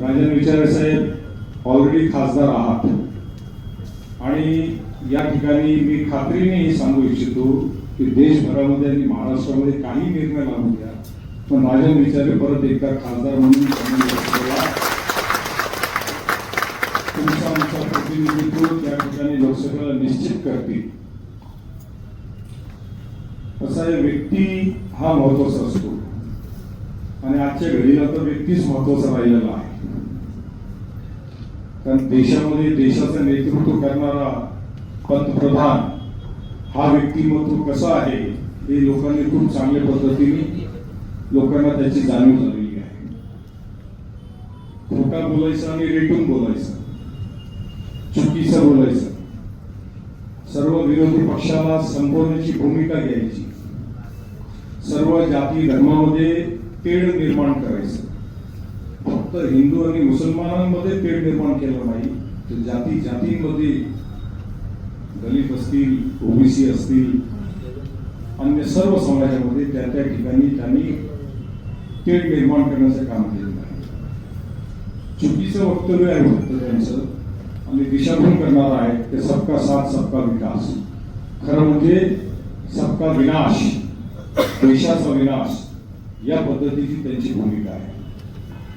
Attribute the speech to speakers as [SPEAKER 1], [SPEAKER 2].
[SPEAKER 1] राजन विचारे साहेब already खासदार आहात. आणि या ठिकाणी मी खात्रीने हे सांगू इच्छितो की देशभरामध्ये आणि महाराष्ट्रामध्ये काही निर्णय लागू द्या पण राजन विचारे परत एकदा खासदार म्हणून तुमचा आमचा प्रतिनिधित्व त्या ठिकाणी लोकसभेला निश्चित करतील. असा व्यक्ती हा महत्त्वाचा असतो. आणि आजच्या घडीला तर व्यक्तीच महत्त्वाचा राहिलेला आहे. कारण देशामध्ये देशाचं नेतृत्व करणारा पंतप्रधान हा व्यक्तिमत्व कसा आहे हे लोकांनी खूप चांगल्या पद्धतीने लोकांना त्याची जाणीव झालेली आहे. खोटा बोलायचं आणि रेटून बोलायचं. चुकीचं बोलायचं. सर्व विरोधी पक्षाला संपवण्याची भूमिका घ्यायची. सर्व जाती धर्मामध्ये तेढ निर्माण करायचं. फक्त हिंदू आणि मुसलमानांमध्ये पेट निर्माण केलं नाही तर जाती जातींमध्ये दलित असतील ओबीसी असतील अन्य सर्व समाजामध्ये त्या त्या ठिकाणी त्यांनी तेढ निर्माण करण्याचं काम केलेलं आहे. चुकीचं वक्तव्य आहे फक्त त्यांचं. आणि दिशाभूल करणार आहे ते सबका साथ सबका विकास. खरं म्हणजे सबका विनाश देशाचा विनाश या पद्धतीची त्यांची भूमिका आहे.